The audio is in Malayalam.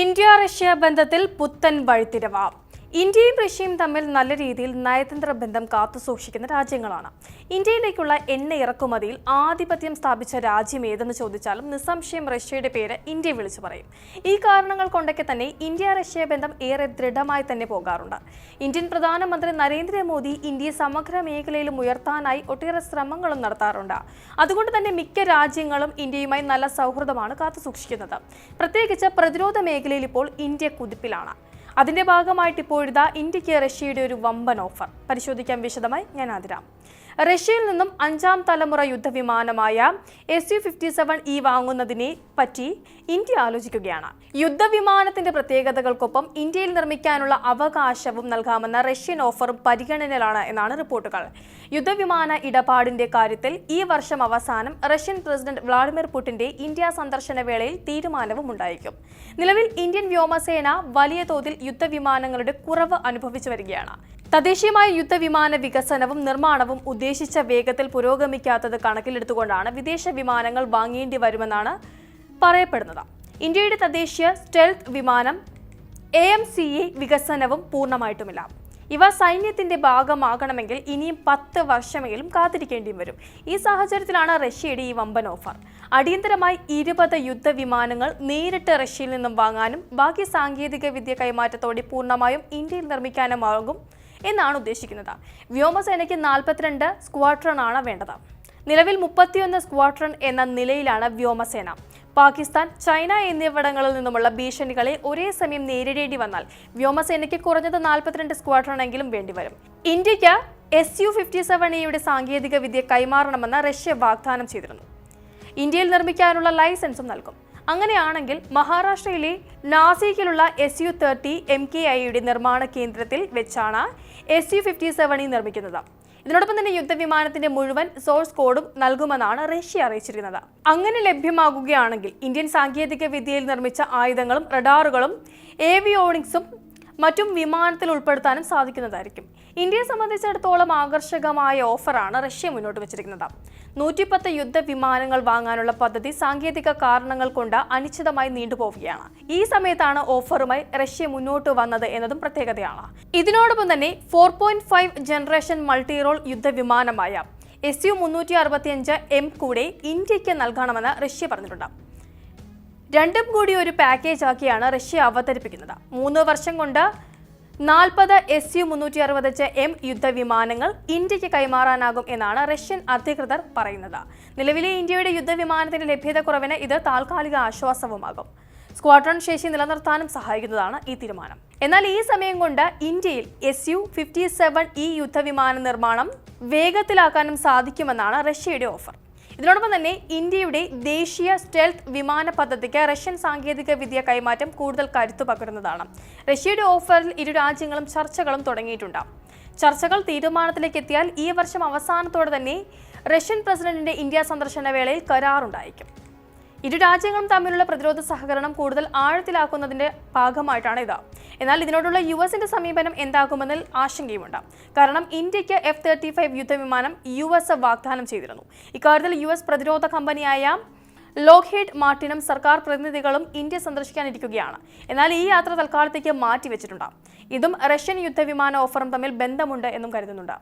ഇന്ത്യ റഷ്യ ബന്ധത്തിൽ പുത്തൻ വഴിത്തിരിവ്. ഇന്ത്യയും റഷ്യയും തമ്മിൽ നല്ല രീതിയിൽ നയതന്ത്ര ബന്ധം കാത്തുസൂക്ഷിക്കുന്ന രാജ്യങ്ങളാണ്. ഇന്ത്യയിലേക്കുള്ള എണ്ണ ഇറക്കുമതിയിൽ ആധിപത്യം സ്ഥാപിച്ച രാജ്യം ഏതെന്ന് ചോദിച്ചാലും നിസ്സംശയം റഷ്യയുടെ പേര് ഇന്ത്യ വിളിച്ചു പറയും. ഈ കാരണങ്ങൾ കൊണ്ടൊക്കെ തന്നെ ഇന്ത്യ റഷ്യ ബന്ധം ഏറെ ദൃഢമായി തന്നെ പോകാറുണ്ട്. ഇന്ത്യൻ പ്രധാനമന്ത്രി നരേന്ദ്രമോദി ഇന്ത്യ സമഗ്ര മേഖലയിലും ഉയർത്താനായി ഒട്ടേറെ ശ്രമങ്ങളും നടത്താറുണ്ട്. അതുകൊണ്ട് തന്നെ മിക്ക രാജ്യങ്ങളും ഇന്ത്യയുമായി നല്ല സൗഹൃദമാണ് കാത്തുസൂക്ഷിക്കുന്നത് പ്രത്യേകിച്ച് പ്രതിരോധ മേഖലയിൽ ഇപ്പോൾ ഇന്ത്യ കുതിപ്പിലാണ്. അതിന്റെ ഭാഗമായിട്ട് ഇപ്പോഴിതാ ഇന്ത്യയ്ക്ക് റഷ്യയുടെ ഒരു വമ്പൻ ഓഫർ. പരിശോധിക്കാൻ വിശദമായി. ഞാൻ ആതിരാം. റഷ്യയിൽ നിന്നും അഞ്ചാം തലമുറ യുദ്ധവിമാനമായ S U fifty seven E വാങ്ങുന്നതിനെ പറ്റി ഇന്ത്യ ആലോചിക്കുകയാണ്. യുദ്ധവിമാനത്തിന്റെ പ്രത്യേകതകൾക്കൊപ്പം ഇന്ത്യയിൽ നിർമ്മിക്കാനുള്ള അവകാശവും നൽകാമെന്ന റഷ്യൻ ഓഫറും പരിഗണനയിലാണ് എന്നാണ് റിപ്പോർട്ടുകൾ. യുദ്ധവിമാന ഇടപാടിന്റെ കാര്യത്തിൽ ഈ വർഷം അവസാനം റഷ്യൻ പ്രസിഡന്റ് വ്ളാഡിമിർ പുടിന്റെ ഇന്ത്യ സന്ദർശന വേളയിൽ തീരുമാനവും ഉണ്ടായേക്കും. നിലവിൽ ഇന്ത്യൻ വ്യോമസേന വലിയ തോതിൽ യുദ്ധവിമാനങ്ങളുടെ കുറവ് അനുഭവിച്ചു വരികയാണ്. തദ്ദേശീയമായ യുദ്ധവിമാന വികസനവും നിർമ്മാണവും ഉദ്ദേശിച്ച വേഗത്തിൽ പുരോഗമിക്കാത്തത് കണക്കിലെടുത്തുകൊണ്ടാണ് വിദേശ വിമാനങ്ങൾ വാങ്ങേണ്ടി വരുമെന്നാണ് പറയപ്പെടുന്നത്. ഇന്ത്യയുടെ തദ്ദേശീയ സ്റ്റെൽത്ത് വിമാനം എ എം സി എ വികസനവും പൂർണമായിട്ടുമില്ല. ഇവ സൈന്യത്തിന്റെ ഭാഗമാകണമെങ്കിൽ ഇനിയും പത്ത് വർഷമെങ്കിലും കാത്തിരിക്കേണ്ടിയും വരും. ഈ സാഹചര്യത്തിലാണ് റഷ്യയുടെ ഈ വമ്പൻ ഓഫർ. അടിയന്തരമായി ഇരുപത് യുദ്ധവിമാനങ്ങൾ നേരിട്ട് റഷ്യയിൽ നിന്നും വാങ്ങാനും ബാക്കി സാങ്കേതിക വിദ്യ കൈമാറ്റത്തോടെ പൂർണമായും ഇന്ത്യയിൽ നിർമ്മിക്കാനുമാകും എന്നാണ് ഉദ്ദേശിക്കുന്നത്. വ്യോമസേനയ്ക്ക് നാൽപ്പത്തിരണ്ട് സ്ക്വാഡ്രൺ ആണ് വേണ്ടത്. നിലവിൽ മുപ്പത്തിയൊന്ന് സ്ക്വാഡ്രൺ എന്ന നിലയിലാണ് വ്യോമസേന. പാകിസ്ഥാൻ ചൈന എന്നിവിടങ്ങളിൽ നിന്നുമുള്ള ഭീഷണികളെ ഒരേ സമയം നേരിടേണ്ടി വന്നാൽ വ്യോമസേനയ്ക്ക് കുറഞ്ഞത് നാൽപ്പത്തിരണ്ട് സ്ക്വാഡ്രൺ എങ്കിലും വേണ്ടിവരും. ഇന്ത്യയ്ക്ക് എസ് യു ഫിഫ്റ്റി സെവൻ എയുടെ സാങ്കേതിക വിദ്യ കൈമാറണമെന്ന് റഷ്യ വാഗ്ദാനം ചെയ്തിരുന്നു. ഇന്ത്യയിൽ നിർമ്മിക്കാനുള്ള ലൈസൻസും നൽകും. അങ്ങനെയാണെങ്കിൽ മഹാരാഷ്ട്രയിലെ നാസിക്കിലുള്ള S U thirty M K ഐയുടെ നിർമ്മാണ കേന്ദ്രത്തിൽ വെച്ചാണ് എസ് യു ഫിഫ്റ്റി സെവൻ നിർമ്മിക്കുന്നത്. ഇതിനോടൊപ്പം തന്നെ യുദ്ധവിമാനത്തിന്റെ മുഴുവൻ സോഴ്സ് കോഡും നൽകുമെന്നാണ് റഷ്യ അറിയിച്ചിരിക്കുന്നത്. അങ്ങനെ ലഭ്യമാകുകയാണെങ്കിൽ ഇന്ത്യൻ സാങ്കേതിക വിദ്യയിൽ നിർമ്മിച്ച ആയുധങ്ങളും റഡാറുകളും ഏവിയോണിക്സും മറ്റും വിമാനത്തിൽ ഉൾപ്പെടുത്താനും സാധിക്കുന്നതായിരിക്കും. ഇന്ത്യയെ സംബന്ധിച്ചിടത്തോളം ആകർഷകമായ ഓഫറാണ് റഷ്യ മുന്നോട്ട് വെച്ചിരിക്കുന്നത്. നൂറ്റിപ്പത്ത് യുദ്ധ വിമാനങ്ങൾ വാങ്ങാനുള്ള പദ്ധതി സാങ്കേതിക കാരണങ്ങൾ കൊണ്ട് അനിശ്ചിതമായി നീണ്ടുപോവുകയാണ്. ഈ സമയത്താണ് ഓഫറുമായി റഷ്യ മുന്നോട്ട് വന്നത് എന്നതും പ്രത്യേകതയാണ്. ഇതിനോടൊപ്പം തന്നെ four point five generation multirole യുദ്ധവിമാനമായ S U മുന്നൂറ്റി അറുപത്തിയഞ്ച് എം കൂടെ ഇന്ത്യയ്ക്ക് നൽകണമെന്ന് റഷ്യ പറഞ്ഞിട്ടുണ്ട്. രണ്ടും കൂടി ഒരു പാക്കേജ് ആക്കിയാണ് റഷ്യ അവതരിപ്പിക്കുന്നത്. മൂന്ന് വർഷം കൊണ്ട് നാൽപ്പത് എസ് യു മുന്നൂറ്റി അറുപത്തഞ്ച് എം യുദ്ധവിമാനങ്ങൾ ഇന്ത്യയ്ക്ക് കൈമാറാനാകും എന്നാണ് റഷ്യൻ അധികൃതർ പറയുന്നത്. നിലവിലെ ഇന്ത്യയുടെ യുദ്ധവിമാനത്തിന്റെ ലഭ്യത കുറവിന് ഇത് താൽക്കാലിക ആശ്വാസവുമാകും. സ്ക്വാഡ്രൺ ശേഷി നിലനിർത്താനും സഹായിക്കുന്നതാണ് ഈ തീരുമാനം. എന്നാൽ ഈ സമയം കൊണ്ട് ഇന്ത്യയിൽ S U fifty seven E യുദ്ധവിമാന നിർമ്മാണം വേഗത്തിലാക്കാനും സാധിക്കുമെന്നാണ് റഷ്യയുടെ ഓഫർ. ഇതിനോടൊപ്പം തന്നെ ഇന്ത്യയുടെ ദേശീയ സ്റ്റെൽത്ത് വിമാന പദ്ധതിക്ക് റഷ്യൻ സാങ്കേതിക വിദ്യ കൈമാറ്റം കൂടുതൽ കരുത്തു പകരുന്നതാണ്. റഷ്യയുടെ ഓഫറിൽ ഇരു രാജ്യങ്ങളും ചർച്ചകളും തുടങ്ങിയിട്ടുണ്ട്. ചർച്ചകൾ തീരുമാനത്തിലേക്ക് എത്തിയാൽ ഈ വർഷം അവസാനത്തോടെ തന്നെ റഷ്യൻ പ്രസിഡന്റിന്റെ ഇന്ത്യ സന്ദർശന വേളയിൽ കരാറുണ്ടായിരിക്കും. ഇരു രാജ്യങ്ങളും തമ്മിലുള്ള പ്രതിരോധ സഹകരണം കൂടുതൽ ആഴത്തിലാക്കുന്നതിന്റെ ഭാഗമായിട്ടാണ് ഇത്. എന്നാൽ ഇതിനോടുള്ള യു എസിന്റെ സമീപനം എന്താകുമെന്നതിൽ ആശങ്കയുമുണ്ട്. കാരണം ഇന്ത്യയ്ക്ക് എഫ് തേർട്ടി ഫൈവ് യുദ്ധവിമാനം യു എസ് വാഗ്ദാനം ചെയ്തിരുന്നു. ഇക്കാര്യത്തിൽ യു എസ് പ്രതിരോധ കമ്പനിയായ ലോക്ഹെഡ് മാർട്ടിനും സർക്കാർ പ്രതിനിധികളും ഇന്ത്യ സന്ദർശിക്കാനിരിക്കുകയാണ്. എന്നാൽ ഈ യാത്ര തൽക്കാലത്തേക്ക് മാറ്റിവെച്ചിട്ടുണ്ട്. ഇതും റഷ്യൻ യുദ്ധവിമാന ഓഫറും തമ്മിൽ ബന്ധമുണ്ട് എന്നും കരുതുന്നുണ്ട്.